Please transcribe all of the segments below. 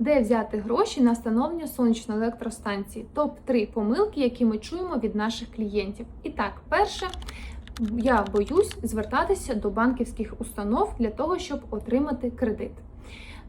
Де взяти гроші на встановлення сонячної електростанції? Топ 3 помилки, які ми чуємо від наших клієнтів. І так, перше, я боюсь звертатися до банківських установ для того, щоб отримати кредит.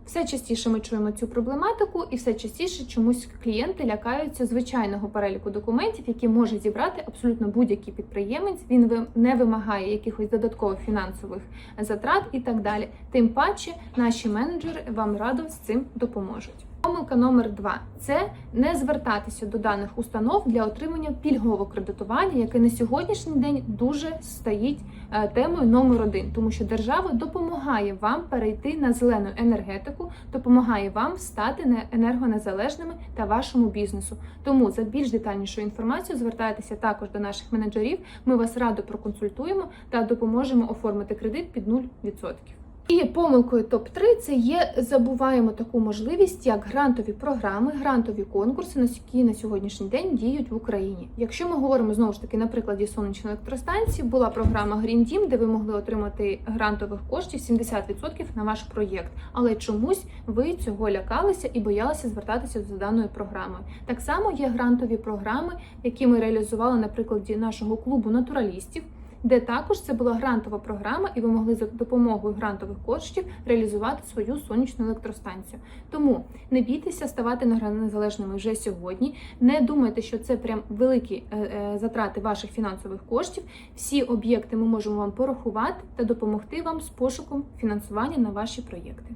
Все частіше ми чуємо цю проблематику, і все частіше чомусь клієнти лякаються звичайного переліку документів, які може зібрати абсолютно будь-який підприємець. Він не вимагає якихось додаткових фінансових затрат і так далі. Тим паче, наші менеджери вам радо з цим допоможуть. Помилка номер два це не звертатися до даних установ для отримання пільгового кредитування, яке на сьогоднішній день дуже стоїть е, темою номер один, тому що держава допомагає вам перейти на зелену енергетику, допомагає вам стати не- енергонезалежними та вашому бізнесу. Тому за більш детальнішою інформацією звертайтеся також до наших менеджерів. Ми вас радо проконсультуємо та допоможемо оформити кредит під 0%. І помилкою топ 3 це є забуваємо таку можливість, як грантові програми, грантові конкурси, які на сьогоднішній день діють в Україні. Якщо ми говоримо знову ж таки на прикладі сонячної електростанції, була програма Green Team, де ви могли отримати грантових коштів 70% на ваш проєкт, але чомусь ви цього лякалися і боялися звертатися за даною програмою. Так само є грантові програми, які ми реалізували на прикладі нашого клубу натуралістів де також це була грантова програма, і ви могли за допомогою грантових коштів реалізувати свою сонячну електростанцію. Тому не бійтеся ставати енергонезалежними вже сьогодні. Не думайте, що це прям великі е, е, затрати ваших фінансових коштів. Всі об'єкти ми можемо вам порахувати та допомогти вам з пошуком фінансування на ваші проєкти.